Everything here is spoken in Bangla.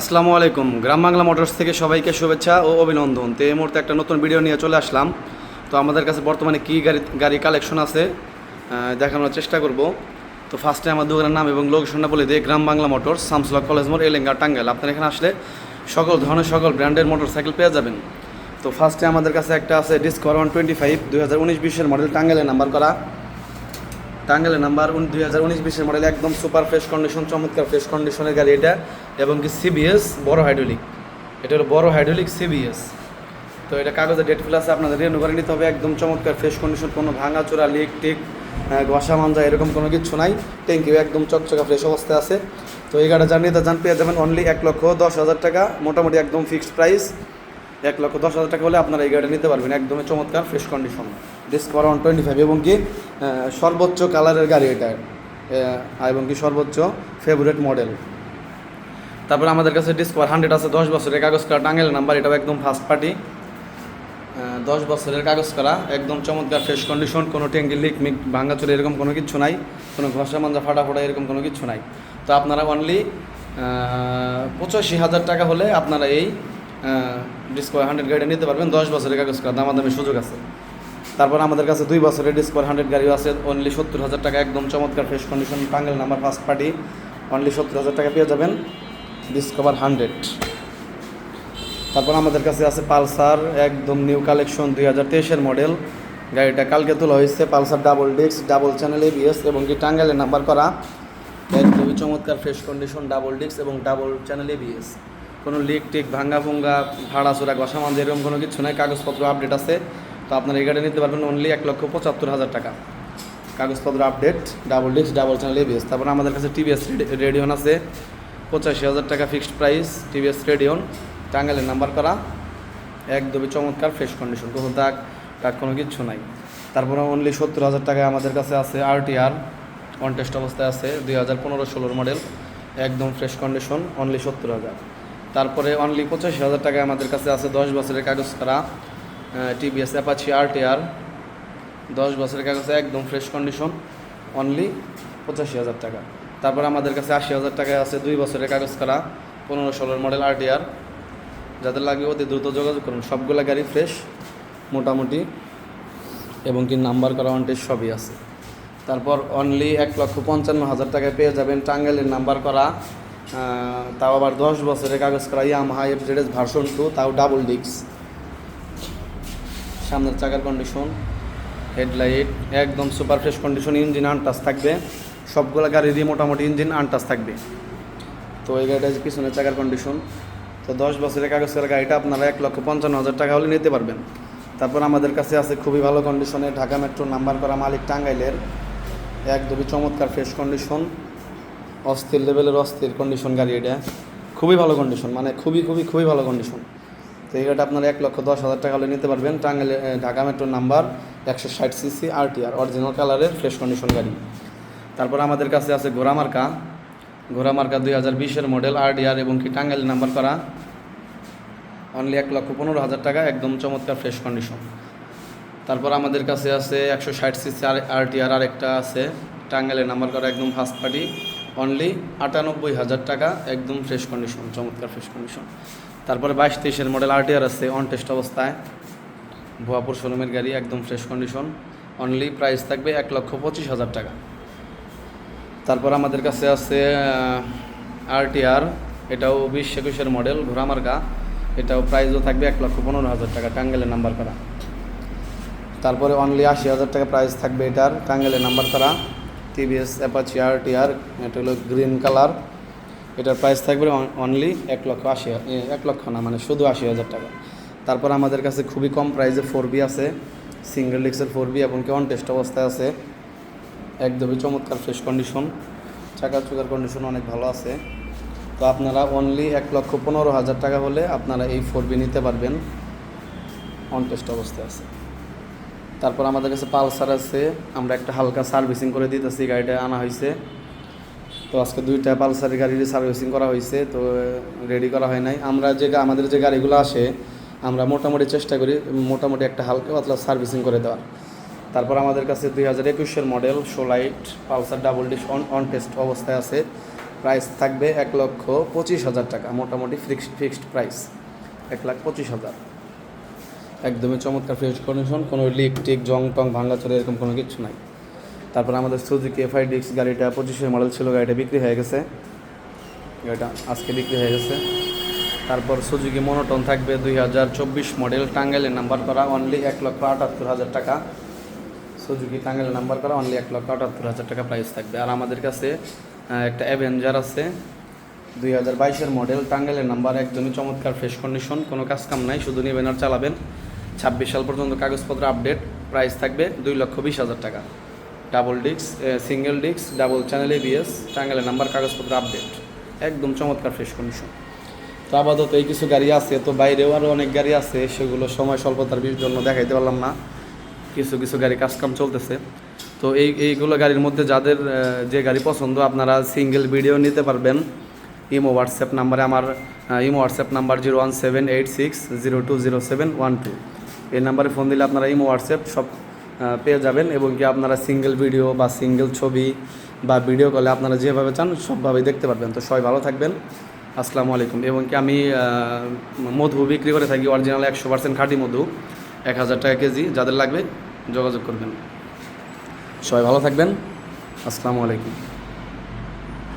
আসসালামু আলাইকুম। গ্রাম বাংলা মোটরস থেকে সবাইকে শুভেচ্ছা ও অভিনন্দন। তো এই মুহূর্তে একটা নতুন ভিডিও নিয়ে চলে আসলাম। তো আমাদের কাছে বর্তমানে কী গাড়ি গাড়ি কালেকশন আছে দেখানোর চেষ্টা করব। তো ফার্স্টে আমার দোকানের নাম এবং লোকেশনটা বলে দিই, গ্রাম বাংলা মোটরস শামসুল্লাহ কলেজ মোড়, এলেঙ্গা, টাঙ্গাইল। আপনার এখানে আসলে সকল ধরনের, সকল ব্র্যান্ডের মোটরসাইকেল পেয়ে যাবেন। তো ফার্স্টে আমাদের কাছে একটা আছে ডিসকভার ওয়ান টোয়েন্টি ফাইভ দুই হাজার উনিশ বিশের মডেল টাঙ্গাইলের নাম্বার করা। টাঙ্গাইলের নাম্বার দুই হাজার উনিশ বিশের মডেল একদম সুপার ফ্রেশ কন্ডিশন চমৎকার ফ্রেশ কন্ডিশনের গাড়ি এটা এবং কি সিবিএস বড় হাইড্রোলিক এটা হলো বড় হাইড্রোলিক সিবিএস তো এটা কাগজে ডেট ফিল আছে, আপনাদের রিনিউ করে নিতে হবে। একদম চমৎকার ফ্রেশ কন্ডিশন কোনো ভাঙা চোরা লিক টিক ঘষা, মাঞ্জা এরকম কোনো কিছু নাই। ট্যাঙ্কিও একদম চকচকা ফ্রেশ অবস্থায় আছে। তো এই গাড়িটা জানিয়ে জান পেয়ে যাবেন অনলি এক লক্ষ দশ হাজার টাকা, মোটামুটি একদম ফিক্সড প্রাইস এক লক্ষ দশ হাজার টাকা হলে আপনারা এই গাড়িটা নিতে পারবেন। একদমই চমৎকার fresh condition discover one twenty five এবং কি সর্বোচ্চ কালারের গাড়ি এটা। এবং কি সর্বোচ্চ ফেভারিট মডেল তারপরে আমাদের কাছে ডিসকভার হান্ড্রেড আছে, দশ বছরের কাগজ করা টাঙ্গেল নাম্বার এটাও একদম ফার্স্ট পার্টি দশ বছরের কাগজ করা, একদম চমৎকার ফ্রেশ কন্ডিশন কোনো ট্যাঙ্কি লিক মিক, ভাঙাচুরি এরকম কোনো কিছু নাই, কোনো ঘষা মাঞ্জা ফাটা ফোটা এরকম কোনো কিছু নাই। তো আপনারা অনলি পঁচাশি হাজার টাকা হলে আপনারা এই ডিসকভার হান্ড্রেড গাড়িটা নিতে পারবেন, দশ বছরের কাগজ করা দামাদামি সুযোগ আছে। তারপর আমাদের কাছে দুই বছরের ডিসকভার হান্ড্রেড গাড়িও আছে অনলি সত্তর হাজার টাকা, একদম চমৎকার fresh condition Tangail number first party only সত্তর হাজার টাকা পেয়ে যাবেন ডিসকভার হান্ড্রেড তারপর আমাদের কাছে আছে পালসার, একদম নিউ কালেকশন দুই হাজার তেইশের মডেল গাড়িটা কালকে তোলা হয়েছে, Pulsar double disc double channel ABS এবং কি টাঙ্গাইলের নাম্বার করা। একদমই চমৎকার ফ্রেশ কন্ডিশন ডাবল ডিস্ক এবং ডাবল চ্যানেল এবিএস কোনো লিক টিক, ভাঙ্গা ভুঙ্গা ভাড়াচোরা ঘষা মাঞ্জা এরকম কোনো কিছু নাই, কাগজপত্র আপডেট আছে। তো আপনার এই গাড়ি নিতে পারবেন অনলি এক লক্ষ পঁচাত্তর হাজার টাকা। কাগজপত্র update double disc double channel ABS তারপর আমাদের কাছে টিভিএস রেডিওন আছে। পঁচাশি হাজার টাকা ফিক্সড প্রাইস টিভিএস রেডিওন টাঙ্গাইলের নাম্বার করা। একদমই চমৎকার ফ্রেশ কন্ডিশন কোনো দাগ টাগ কোনো কিচ্ছু নাই। তারপরে অনলি সত্তর হাজার টাকায় আমাদের কাছে আছে আরটিআর অন টেস্ট অবস্থায় আছে। দুই হাজার পনেরো ষোলোর মডেল একদম ফ্রেশ কন্ডিশন অনলি সত্তর হাজার। তারপরে অনলি পঁচাশি হাজার টাকায় আমাদের কাছে আছে দশ বছরের কাগজ করা টিভিএস অ্যাপাচি আরটিআর দশ বছরের কাগজে, একদম ফ্রেশ কন্ডিশন অনলি পঁচাশি হাজার টাকা। তারপর আমাদের কাছে আশি হাজার টাকায় আছে দুই বছরের কাগজ করা পনেরো ষোলোর মডেল আরটিআর যাদের লাগবে অতি দ্রুত যোগাযোগ করুন, সবগুলো গাড়ি ফ্রেশ মোটামুটি, এবং কি নাম্বার করা অনটেস সবই আছে। তারপর অনলি এক লক্ষ পঞ্চান্ন হাজার টাকায় পেয়ে যাবেন টাঙ্গাইলের নাম্বার করা তাও আবার দশ বছরের কাগজ করা ইয়ামাহা এফজেডএস ভার্সন টু তাও ডাবল ডিক্স সামনের চাকার কন্ডিশন হেডলাইট একদম super fresh condition engine untouch থাকবে। সবগুলো গাড়িরই মোটামুটি ইঞ্জিন আনটাচ থাকবে। তো এই গাড়িটা হচ্ছে পিছনের চাকার কন্ডিশন তো দশ বছরের কাগজ করা গাড়িটা আপনারা এক লক্ষ পঞ্চান্ন হাজার টাকা হলে নিতে পারবেন। তারপর আমাদের কাছে আছে খুবই ভালো কন্ডিশনে ঢাকা মেট্রো নাম্বার করা মালিক টাঙ্গাইলের। একদমই চমৎকার ফ্রেশ কন্ডিশন অস্থির লেভেলের অস্থির কন্ডিশন গাড়ি এটা। খুবই ভালো কন্ডিশন মানে খুবই খুবই খুবই ভালো কন্ডিশন তো এই গাড়িটা আপনারা এক লক্ষ দশ হাজার টাকা হলে নিতে পারবেন। টাঙ্গাইলে ঢাকা মেট্রো নাম্বার একশো ষাট সিসি আরটিআর অরিজিনাল কালারের ফ্রেশ কন্ডিশন গাড়ি। তারপর আমাদের কাছে আছে ঘোড়ামার্কা ঘোড়ামার্কা দুই হাজার বিশের মডেল আরডিআর এবং কি টাঙ্গাইল নাম্বার করা। অনলি এক লক্ষ পনেরো হাজার টাকা, একদম চমৎকার ফ্রেশ কন্ডিশন তারপর আমাদের কাছে আছে একশো ষাট সিসি আর আরটিআর আরেকটা আছে। টাঙ্গাইলের নাম্বার করা একদম ফার্স্ট পার্টি অনলি আটানব্বই হাজার টাকা, একদম ফ্রেশ কন্ডিশন চমৎকার ফ্রেশ কন্ডিশন তারপরে বাইশ তেইশের মডেল আরটিআর আছে অন টেস্ট অবস্থায়। ভুয়াপুর শোরুমের গাড়ি, একদম ফ্রেশ কন্ডিশন অনলি প্রাইস থাকবে এক লক্ষ পঁচিশ হাজার টাকা। তারপর আমাদের কাছে আছে আরটিআর এটাও বিশ একুশের মডেল ঘোড়ামার্কা এটাও প্রাইসও থাকবে এক লক্ষ পনেরো হাজার টাকা টাঙ্গেলের নাম্বার করা। তারপরে অনলি আশি হাজার টাকা প্রাইস থাকবে এটার টাঙ্গেলের নাম্বার করা। টিভিএস, অ্যাপাচি আরটিআর এটা হলো গ্রিন কালার। এটার প্রাইস থাকবে অনলি এক লক্ষ আশি এক লক্ষ না মানে শুধু আশি হাজার টাকা। তারপর আমাদের কাছে খুবই কম প্রাইসে ফোর বি আছে সিঙ্গেল ডিক্সের ফোর বি এবং অন টেস্ট অবস্থায় আছে। একদমই চমৎকার ফ্রেশ কন্ডিশন চাকা চুকার কন্ডিশন অনেক ভালো আছে। তো আপনারা অনলি এক লক্ষ পনেরো হাজার টাকা হলে আপনারা এই ফোর বি নিতে পারবেন অন টেস্ট অবস্থায় আছে। তারপর আমাদের কাছে পালসার আছে। আমরা একটা হালকা সার্ভিসিং করে দিতেছি, গাড়িটা আনা হয়েছে তো আজকে দুইটা পালসারের গাড়ির সার্ভিসিং করা হয়েছে তো রেডি করা হয় নাই। আমরা যে আমাদের যে গাড়িগুলো আসে, আমরা মোটামুটি চেষ্টা করি, মোটামুটি একটা হালকা পাতলা সার্ভিসিং করে দেওয়ার। তারপর আমাদের কাছে দুই হাজার একুশের model শোলাইট Pulsar double disc on on test অবস্থায় আছে। প্রাইস থাকবে এক লক্ষ পঁচিশ হাজার টাকা, মোটামুটি ফিক্সড ফিক্সড প্রাইস এক লাখ পঁচিশ হাজার। একদমই চমৎকার ফ্রেশ কন্ডিশন কোনো লিক টিক, জং, টং ভাঙাচোরা এরকম কোনো কিছু নাই। তারপর আমাদের সুজুকি এফআই ডিক্স গাড়িটা পঁচিশের মডেল ছিল, গাড়িটা বিক্রি হয়ে গেছে। গাড়িটা আজকে বিক্রি হয়ে গেছে। তারপর সুজুকি মনোটন থাকবে দুই হাজার চব্বিশ মডেল টাঙ্গাইলের নাম্বার করা অনলি এক লক্ষ আটাত্তর হাজার টাকা। সুজুকি টাঙ্গাইলের নাম্বার করা অনলি এক লক্ষ আটাত্তর হাজার টাকা প্রাইস থাকবে। আর আমাদের কাছে একটা অ্যাভেঞ্জার আছে, দুই হাজার বাইশের মডেল টাঙ্গাইলের নাম্বার একদমই চমৎকার ফ্রেশ কন্ডিশন কোনো কাজ কাম নাই, শুধু নেবেন আর চালাবেন। ছাব্বিশ সাল পর্যন্ত কাগজপত্র আপডেট প্রাইস থাকবে দুই লক্ষ বিশ হাজার টাকা। ডাবল ডিক্স সিঙ্গেল ডিক্স ডাবল চ্যানেল এবিএস টাঙ্গাইলের নাম্বার কাগজপত্র আপডেট একদম চমৎকার ফ্রেশ কন্ডিশন তো আপাতত এই কিছু গাড়ি আছে, তো বাইরেও আরও অনেক গাড়ি আছে, সেগুলো সময় স্বল্পতার জন্য দেখাইতে পারলাম না। কিছু কিছু গাড়ি কাজকাম চলতেছে। তো এই, এইগুলো গাড়ির মধ্যে যাদের যে গাড়ি পছন্দ, আপনারা সিঙ্গেল ভিডিও নিতে পারবেন। ইমো হোয়াটসঅ্যাপ নাম্বারে আমার Imo WhatsApp number zero one seven eight six zero two zero seven one two এই নাম্বারে ফোন দিলে আপনারা ইমো, হোয়াটসঅ্যাপ সব পেয়ে যাবেন এবং কি আপনারা সিঙ্গেল ভিডিও বা সিঙ্গেল ছবি বা ভিডিও কলে আপনারা যেভাবে চান সবভাবেই দেখতে পারবেন। তো সবাই ভালো থাকবেন। আসসালামু আলাইকুম। এবং কি আমি মধু বিক্রি করে থাকি। অরিজিনাল একশো পার্সেন্ট খাঁটি মধু, এক হাজার টাকা কেজি। যাদের লাগবে যোগাযোগ করবেন। সবাই ভালো থাকবেন। আসসালামু আলাইকুম।